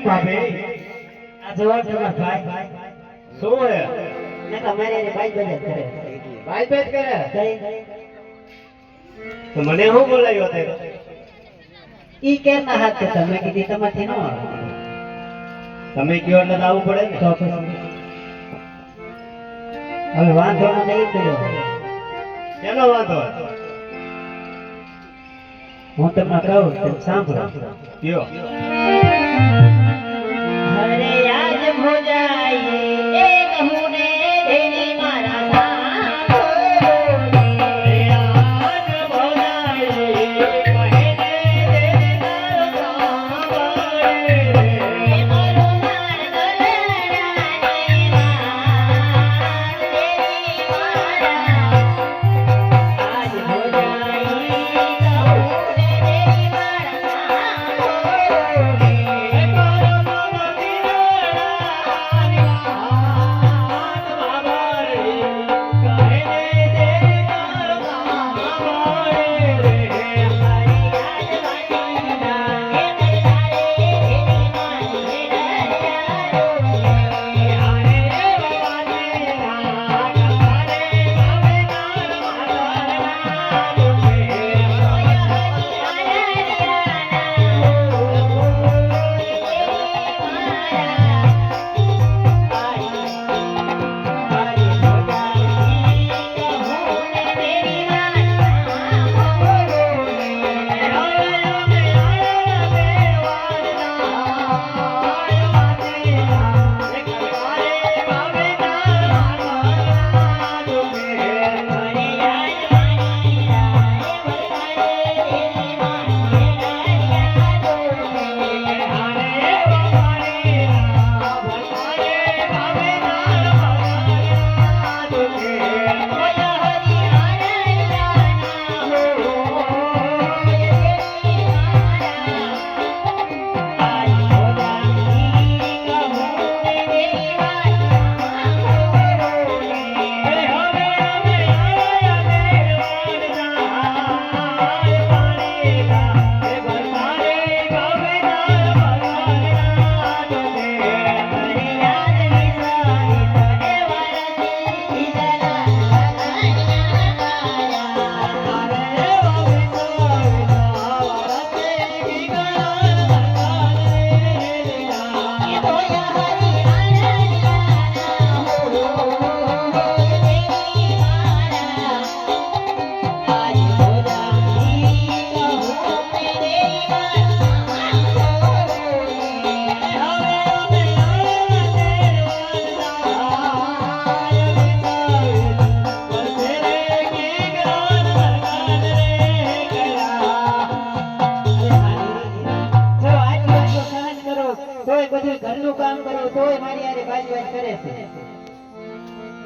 કેમ ભાભી આ જોવા તમારા ભાઈ. શું એને કરે. કરે? તો મને બોલાયો તે? ઈ કેરના હાથ કે તમે કીધી તમારથી નો તમે કયો એટલે આવવું પડે ને? તો હવે વાંધો નહીં કર્યો કેનો વાંધો? હું તમને કહું સાંભળો. કયો?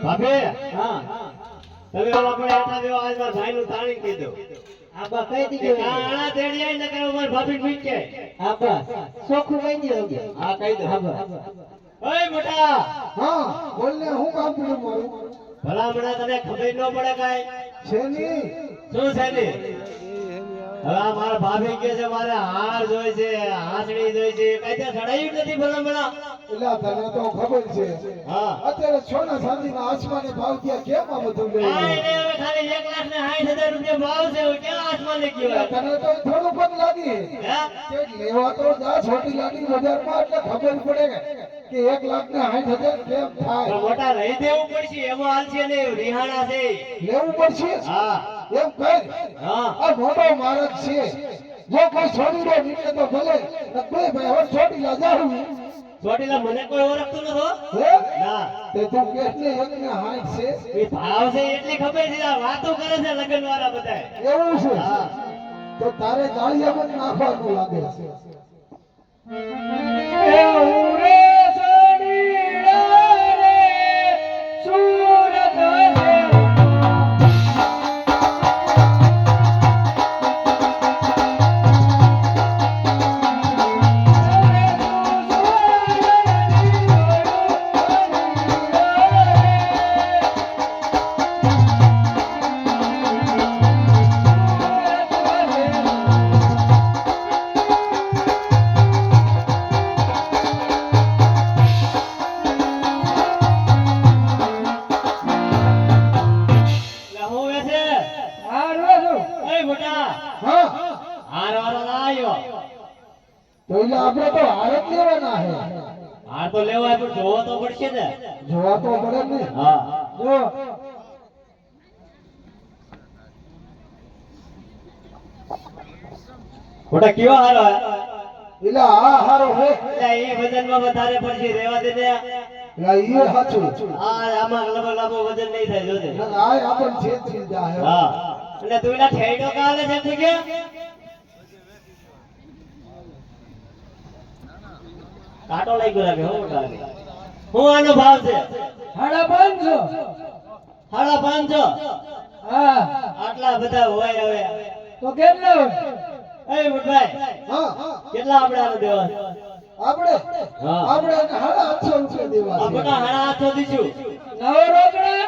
ભાભી હા. તમે ઓલા પણ આટલા દેવા આજ મારા ભાઈનું તાણી કીધું. આ બા કહી કે દીધું આણા તેડી આવીને કરે ઉમર ભાભી મીટ કે. આ સોખું કહી દીધું હા કહી દો. હા ઓય મોટા! હા બોલને હું કામ પડ્યું મારું ભલા મને તને ખબર ન પડે કાઈ? છે ની શું છે ને હવે મારા ભાભી કે છે મારે હાર જોઈ છે હાંસડી જોઈ છે. કઈ ત્યાં સડાયું નથી ભલા ભલા. એટલે તને તો ખબર છે. હા. અત્યારે સોના ચાંદીના આસમાને ભાવ ત્યાં કેમ આ બધું આ લેવું એને હવે ખાલી એક લાખ ને સાઠ રૂપિયા ભાવ છે ક્યાં આસમાન લઈ ગયો? તને તો થોડું પણ લાગી. કે લેવા તો જા છોટી લાગી બજારમાં એટલે ખબર પડે કે એક લાખ ને સાઠ હજાર કેમ થાય. મોટા લઈ દેવું પડશે એમાં હાલ છે ને રિહાણા છે. લેવું પડશે હા. એમ કર આ મોટો મારક છે. જો કોઈ છોડી દો નીકળે તો ભલે. કોઈ ભાઈ હવે છોડી લા જાઉં. ચોટીલા મને કોઈ ઓળખતું નથી ના. તે તું કે ને એક છે. એ ભાવ છે એટલી ખબર છે આ વાતો કરે છે લગન વાળા બધા એવું છે? હા. તો તારે ગાળિયા જ નાખવાનું લાગે છે. તો એટલે આપણે તો હાર જ લેવાના હે હાર તો લેવાય પણ જોવો તો પડશે ને. જોવા તો પડે ને. હા. જો. ખોટા કયો હારો? એટલે આ હારો હે. એટલે એ વજનમાં વધારે પડશે રેવા દે ને. એટલે ઈ સાચું આ આમાં લગભગ લાંબો વજન નહીં થાય જોજે. જાહે. હા. એટલે તું એના ઠેડો કાલે છે કે? કાંટો લઈ ગયો લાગે હો લાગે. હું આનો ભાવ છે? સાડા પાંચસો. સાડા પાંચસો? હા. આટલા બધા હોય હવે. તો કેટલો એ મુટભાઈ હા. હા કેટલા આપણે આનો દેવા? આપણે? હા. આપણે હાડા આઠસો રૂપિયા દેવા આપણે હાડા હાથો દીધું નવો રોકડા?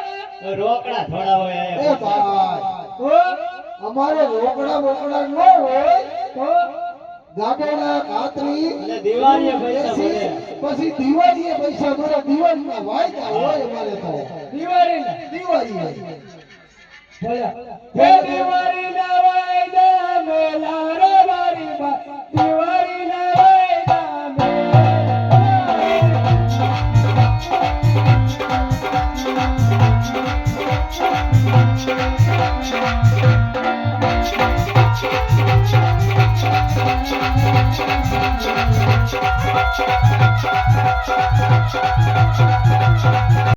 રોકડા થોડા હોય એ ભાઈ. અમારે રોકડા બોકડા ન હોય તો? ગાડોડા કાતરી અને દિવાળીએ પૈસા મળે પછી દિવાળીએ પૈસા મળે દિવાળીમાં વાયદા હોય અમારે તો. દિવાળી દિવાળી હે